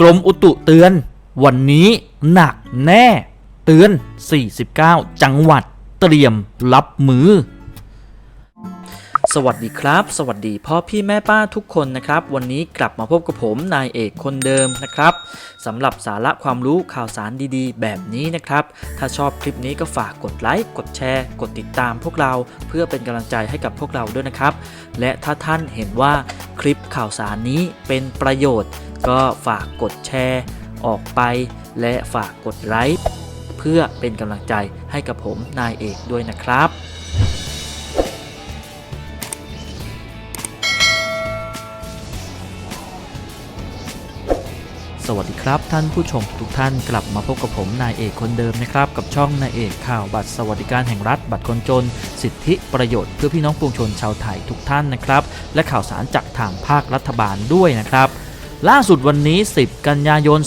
กรมอุตุเตือน วันนี้หนักแน่ เตือน 49 จังหวัดเตรียมรับมือ สวัสดีครับ สวัสดีพ่อพี่แม่ป้าทุกคนนะครับ วันนี้กลับมาพบกับผมนายเอกคนเดิมนะครับสำหรับสาระความรู้ข่าวสารดีๆ แบบนี้นะครับ ถ้าชอบคลิปนี้ก็ฝากกดไลค์กดแชร์ กดติดตามพวกเราเพื่อเป็นกำลังใจให้กับพวกเราด้วยนะครับ และถ้าท่านเห็นว่าคลิปข่าวสารนี้เป็นประโยชน์ ก็ฝากกดแชร์ออกไป และฝากกดไลค์เพื่อเป็นกำลังใจให้กับผมนายเอกด้วยนะครับสวัสดีครับท่านผู้ชมทุกท่านกลับมาพบกับผมนายเอกคนเดิมนะครับ กับช่องนายเอกข่าวบัตรสวัสดิการแห่งรัฐ บัตรคนจน สิทธิประโยชน์เพื่อพี่น้องปวงชนชาวไทยทุกท่านนะครับ และข่าวสารจากทางภาครัฐบาลด้วยนะครับ ล่าสุดวันนี้ 10 กันยายน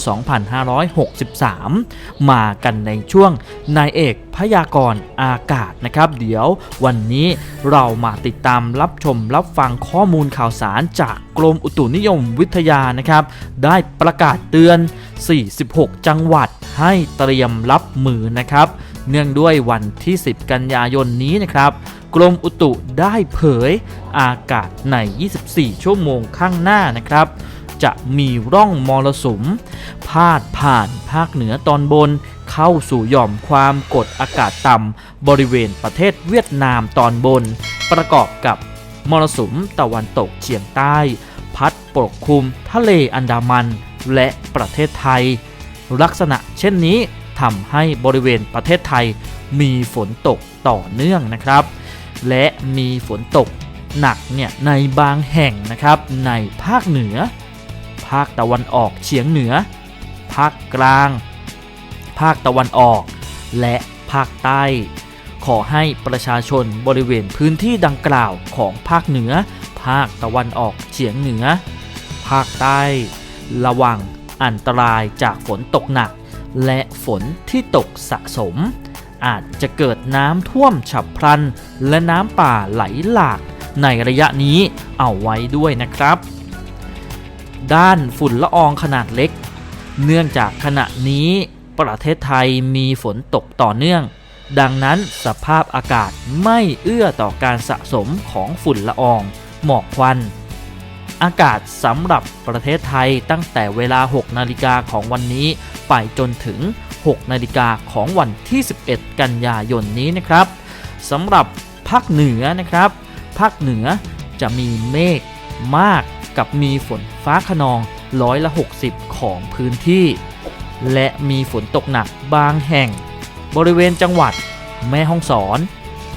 2563 มากันในช่วงนายเอกพยากรณ์อากาศนะครับ เดี๋ยววันนี้เรามาติดตามรับชมรับฟังข้อมูลข่าวสารจากกรมอุตุนิยมวิทยานะครับ ได้ประกาศเตือน 46 จังหวัดให้เตรียมรับมือนะครับ เนื่องด้วยวันที่ 10 กันยายนนี้นะครับกรมอุตุได้เผยอากาศใน 24 ชั่วโมงข้างหน้านะครับ จะมีร่องมรสุม พาดผ่านภาคเหนือตอนบน เข้าสู่หย่อมความกดอากาศต่ำบริเวณประเทศเวียดนามตอนบน ประกอบกับมรสุมตะวันตกเฉียงใต้ พัดปกคลุมทะเลอันดามัน และประเทศไทย ลักษณะเช่นนี้ทำให้บริเวณประเทศไทยมีฝนตกต่อเนื่องนะครับ และมีฝนตกหนักเนี่ยในบางแห่งนะครับในภาคเหนือ ภาคตะวันออกเฉียงเหนือ ภาคกลาง ภาคตะวันออก และภาคใต้ ขอให้ประชาชนบริเวณพื้นที่ดังกล่าวของภาคเหนือ ภาคตะวันออกเฉียงเหนือ ภาคใต้ ระวังอันตรายจากฝนตกหนัก และฝนที่ตกสะสม อาจจะเกิดน้ำท่วมฉับพลัน และน้ำป่าไหลหลากในระยะนี้เอาไว้ด้วยนะครับ ด้านฝุ่นละอองขนาดเล็ก เนื่องจากขณะนี้ประเทศไทยมีฝนตกต่อเนื่อง ดังนั้นสภาพอากาศไม่เอื้อต่อการสะสมของฝุ่นละออง หมอกควัน อากาศสำหรับประเทศไทยตั้งแต่เวลา 6 นาฬิกาของวันนี้ ไปจนถึง 6 นาฬิกาของวันที่ 11 กันยายนนี้นะครับสำหรับภาคเหนือนะครับ ภาคเหนือจะมีเมฆมาก กับมีฝนฟ้าขนองร้อยละ 60 ของพื้นที่ และมีฝนตกหนักบางแห่ง บริเวณจังหวัด แม่ฮ่องสอน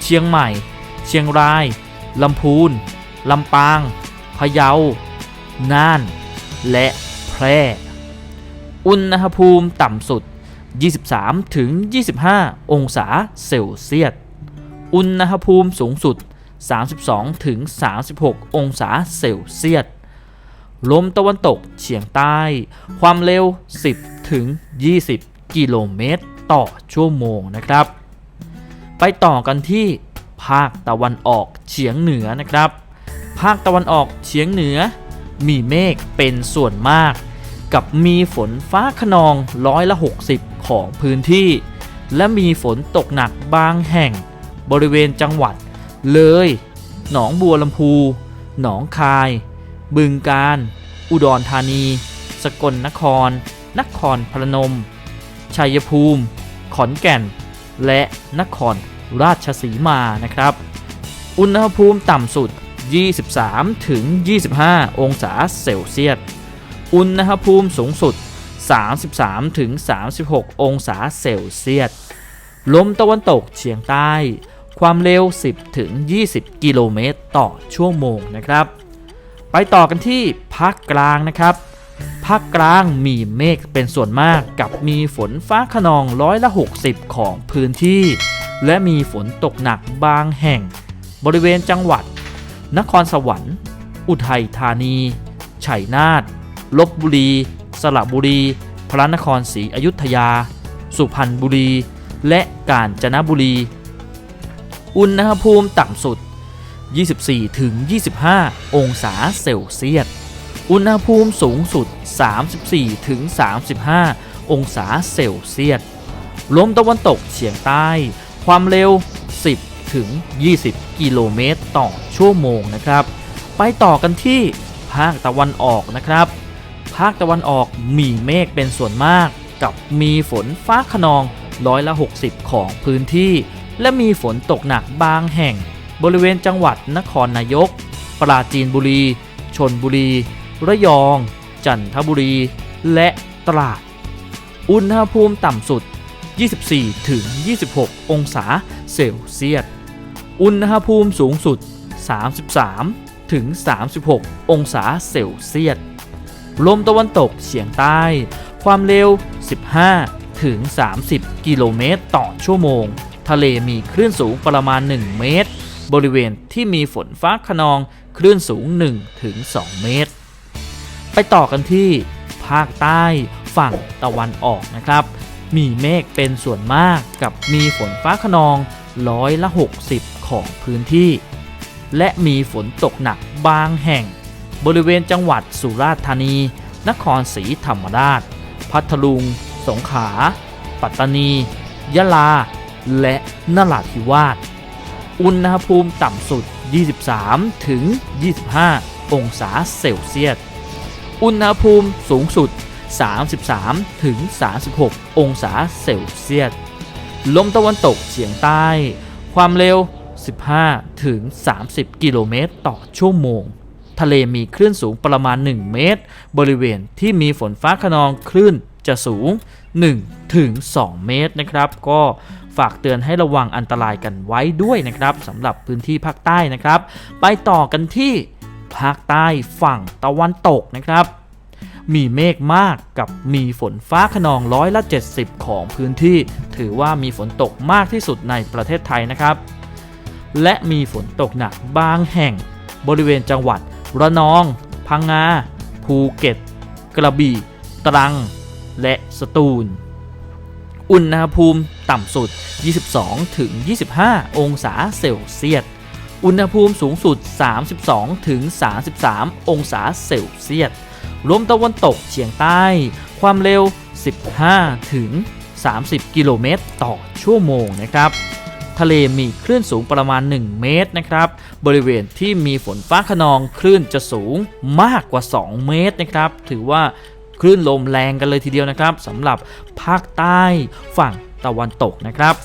เชียงใหม่ เชียงราย ลำพูน ลำปาง พะเยา น่าน และแพร่ อุณหภูมิต่ำสุด 23 ถึง 25 องศาเซลเซียส อุณหภูมิสูงสุด 32 ถึง 36 องศาเซลเซียส ลมตะวันตกเฉียงใต้ ความเร็ว 10 ถึง 20 กิโลเมตร ต่อชั่วโมงนะครับ ไปต่อกันที่ภาคตะวันออกเฉียงเหนือนะครับ ภาคตะวันออกเฉียงเหนือ มีเมฆเป็นส่วนมาก กับมีฝนฟ้าขนองร้อยละ 60 ของพื้นที่ และมีฝนตกหนักบางแห่ง บริเวณจังหวัด เลย หนองบัวลำพู หนองคาย บึงกาฬอุดรธานี สกลนคร นครพนม ชัยภูมิ ขอนแก่น และนครราชสีมานะครับ อุณหภูมิต่ำสุด 23 ถึง 25 องศาเซลเซียส อุณหภูมิสูงสุด 33 ถึง 36 องศาเซลเซียส ลมตะวันตกเฉียงใต้ ความเร็ว 10 ถึง 20 กิโลเมตรต่อชั่วโมงนะครับ ไปต่อกันที่ภาคกลางนะครับภาคกลางมีเมฆเป็นส่วนมากกับมีฝนฟ้าขนองร้อยละ 60 ของพื้นที่ และมีฝนตกหนักบางแห่ง บริเวณจังหวัด นครสวรรค์ อุทัยธานี ชัยนาทลบบุรี สระบุรี พระนครศรีอยุธยา สุพรรณบุรี และกาญจนบุรี อุณหภูมิต่ำสุด 24 ถึง 25 องศาเซลเซียส อุณหภูมิสูงสุด 34 ถึง 35 องศาเซลเซียส ลมตะวันตกเฉียงใต้ ความเร็ว 10 ถึง 20 กิโลเมตรต่อชั่วโมงนะครับ ไปต่อกันที่ภาคตะวันออกนะครับ ภาคตะวันออกมีเมฆเป็นส่วนมาก กับมีฝนฟ้าขนองร้อยละ 60 ของพื้นที่ และมีฝนตกหนักบางแห่ง บริเวณจังหวัดนครนายก ปราจีนบุรี ชนบุรี ระยอง จันทบุรี และตราด อุณหภูมิต่ำสุด 24 ถึง 26 องศาเซลเซียส อุณหภูมิสูงสุด 33 ถึง 36 องศาเซลเซียส ลมตะวันตกเฉียงใต้ ความเร็ว 15 ถึง 30 กิโลเมตรต่อชั่วโมง ทะเลมีคลื่นสูงประมาณ 1 เมตร บริเวณที่มีฝนฟ้าขนองคลื่นสูง1ถึง2เมตร ไปต่อกันที่ภาคใต้ฝั่งตะวันออกนะครับ มีเมฆเป็นส่วนมากกับมีฝนฟ้าขนองร้อยละ 60 ของพื้นที่ และมีฝนตกหนักบางแห่ง บริเวณจังหวัดสุราษฎร์ธานี นครศรีธรรมราช พัทลุง สงขลาปัตตานี ยะลา และนราธิวาส อุณหภูมิต่ำสุด 23 ถึง 25 องศาเซลเซียส อุณหภูมิสูงสุด 33 ถึง 36 องศาเซลเซียส ลมตะวันตกเฉียงใต้ ความเร็ว 15 ถึง 30 กิโลเมตรต่อชั่วโมง ทะเลมีคลื่นสูงประมาณ 1 เมตร บริเวณที่มีฝนฟ้าขนองคลื่นจะสูง1ถึง2เมตรนะครับ ก็ ฝากเตือนให้ระวังอันตรายกันไว้ด้วยนะครับสำหรับพื้นที่ภาคใต้นะครับ ไปต่อกันที่ภาคใต้ฝั่งตะวันตกนะครับมีเมฆมากกับมีฝนฟ้าขนองร้อยละ 70 ของพื้นที่ ถือว่ามีฝนตกมากที่สุดในประเทศไทยนะครับ และมีฝนตกหนักบางแห่ง บริเวณจังหวัด ระนอง พังงา ภูเก็ต กระบี่ ตรัง และสตูล อุณหภูมิต่ำสุด 22 ถึง 25 องศาเซลเซียส อุณหภูมิสูงสุด 32 ถึง 33 องศาเซลเซียส ลมตะวันตกเฉียงใต้ ความเร็ว 15 ถึง 30 กิโลเมตรต่อชั่วโมงนะครับ ทะเลมีคลื่นสูงประมาณ 1 เมตรนะครับ บริเวณที่มีฝนฟ้าขนองคลื่นจะสูงมากกว่า 2 เมตรนะครับ ถือว่า คลื่นลมแรงกันเลยทีเดียวนะครับสำหรับภาคใต้ฝั่งตะวันตกนะครับ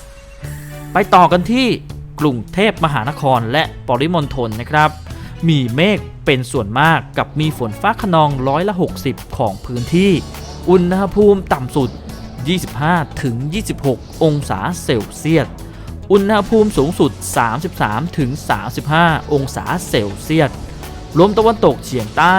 ไปต่อกันที่กรุงเทพมหานครและปริมณฑลนะครับ มีเมฆเป็นส่วนมากกับมีฝนฟ้าขนองร้อยละ 60 ของพื้นที่ อุณหภูมิต่ำสุด 25 ถึง 26 องศาเซลเซียส อุณหภูมิสูงสุด 33 ถึง 35 องศาเซลเซียส ลมตะวันตกเฉียงใต้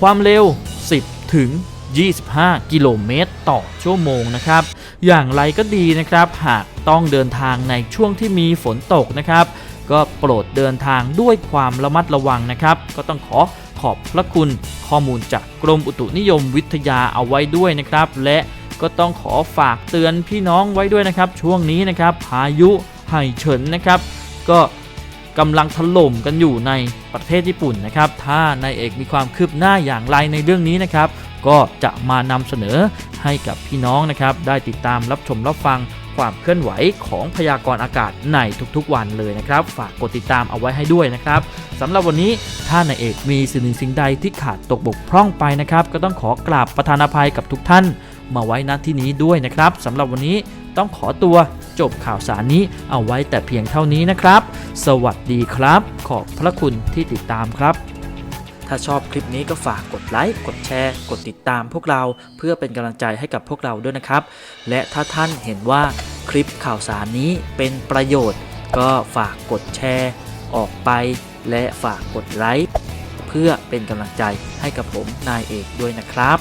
ความเร็ว 10 ถึง 25 กิโลเมตรต่อชั่วโมงนะครับ อย่างไรก็ดีนะครับ หากต้องเดินทางในช่วงที่มีฝนตกนะครับ ก็โปรดเดินทางด้วยความระมัดระวังนะครับ ก็ต้องขอขอบพระคุณข้อมูลจากกรมอุตุนิยมวิทยาเอาไว้ด้วยนะครับ และก็ต้องขอฝากเตือนพี่น้องไว้ด้วยนะครับ ช่วงนี้นะครับพายุไห่เฉินนะครับ ก็ กำลังถล่มกันอยู่ในประเทศญี่ปุ่นนะครับ ถ้านายเอกมีความคืบหน้าอย่างไรในเรื่องนี้นะครับ ก็จะมานำเสนอให้กับพี่น้องนะครับ ได้ติดตามรับชมรับฟังความเคลื่อนไหวของพยากรณ์อากาศในทุกๆวันเลยนะครับ ฝากกดติดตามเอาไว้ให้ด้วยนะครับสำหรับวันนี้ถ้านายเอกมีสิ่งหนึ่งสิ่งใดที่ขาดตกบกพร่องไปนะครับ ก็ต้องขอกราบประธานอภัยกับทุกท่าน มาไว้ณที่นี้ด้วยนะครับสำหรับวันนี้ ต้องขอตัวจบข่าวสารนี้เอาไว้แต่เพียงเท่านี้นะครับ สวัสดีครับ ขอบพระคุณที่ติดตามครับ ถ้าชอบคลิปนี้ก็ฝากกดไลค์ กดแชร์ กดติดตามพวกเราเพื่อเป็นกำลังใจให้กับพวกเราด้วยนะครับ และถ้าท่านเห็นว่าคลิปข่าวสารนี้เป็นประโยชน์ ก็ฝากกดแชร์ ออกไป และฝากกดไลค์เพื่อเป็นกำลังใจให้กับผมนายเอกด้วยนะครับ